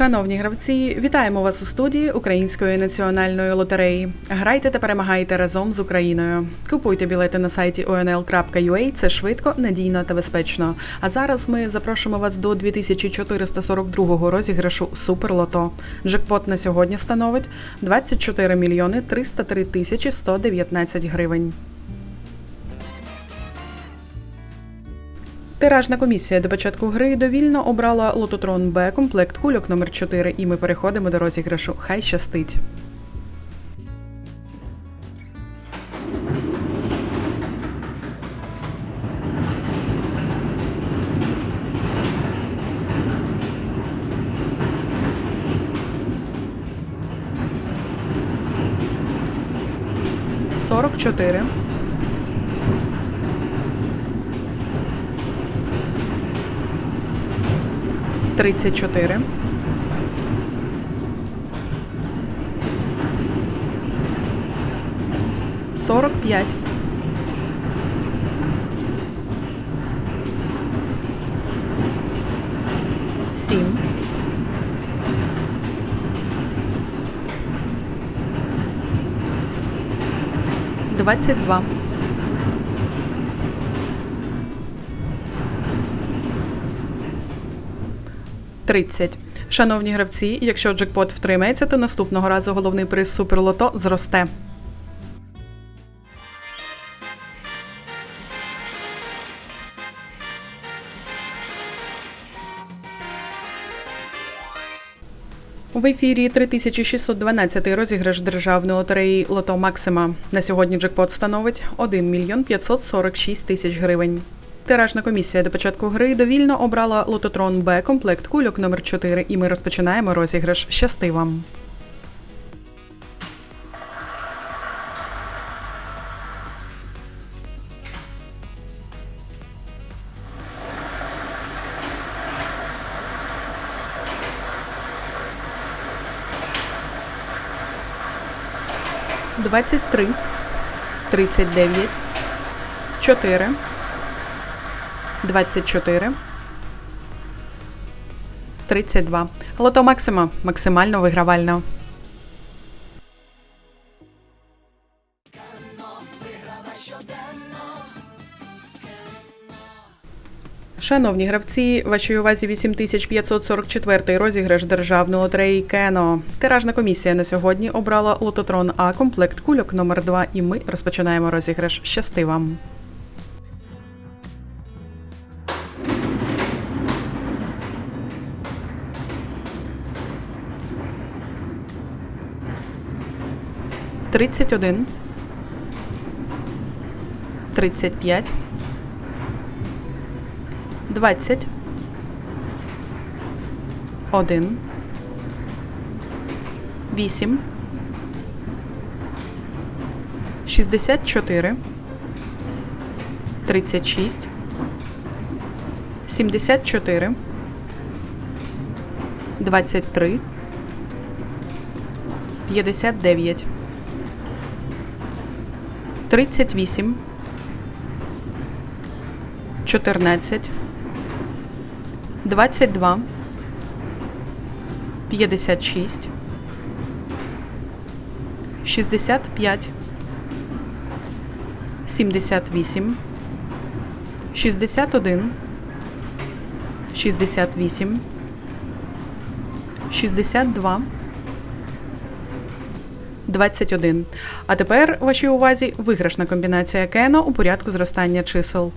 Шановні гравці, вітаємо вас у студії Української національної лотереї. Грайте та перемагайте разом з Україною. Купуйте білети на сайті onl.ua, Це швидко, надійно та безпечно. А зараз ми запрошуємо вас до 2442 розіграшу Суперлото. Джекпот на сьогодні становить 24 мільйони 303 тисячі 119 гривень. Тиражна комісія до початку гри довільно обрала лототрон Б комплект кульок номер 4 і ми переходимо до розіграшу. Хай щастить. Сорок чотири. Тридцять чотири. Сорок п'ять. Сім. Двадцять два. Тридцять. Шановні гравці, якщо джекпот втримається, то наступного разу головний приз Суперлото зросте. В ефірі 3612 розіграш державної лотереї Лото Максима. На сьогодні джекпот становить 1 мільйон 546 тисяч гривень. Тиражна комісія до початку гри довільно обрала лототрон Б комплект кульок номер 4 і ми розпочинаємо розіграш. Щасти вам! Двадцять три, тридцять дев'ять, чотири, двадцять чотири, тридцять два. Лото Максима максимально вигравально. Шановні гравці, вашій увазі 8544 розіграш державної лотереї Кено. Тиражна комісія на сьогодні обрала лототрон А комплект кульок номер 2 і ми розпочинаємо розіграш. Щасти вам! 31, 35, 20, 1, 8, 64, 36, 74, 23, 59 38, 14, 22, 56, 65, 78, 61, 68, 62, 21. А тепер вашій увазі виграшна комбінація Кено у порядку зростання чисел.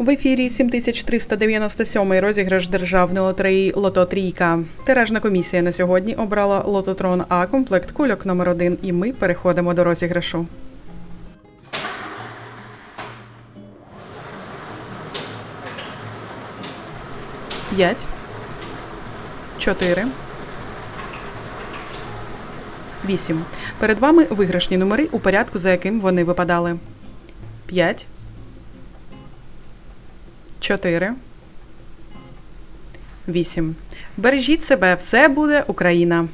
В ефірі 7397 розіграш державної лотереї Лото Трійка. Тиражна комісія на сьогодні обрала Лототрон А комплект кульок номер 1 і ми переходимо до розіграшу. П'ять. Чотири. Вісім. Перед вами виграшні номери у порядку, за яким вони випадали. П'ять. 4, 8. Бережіть себе, все буде Україна.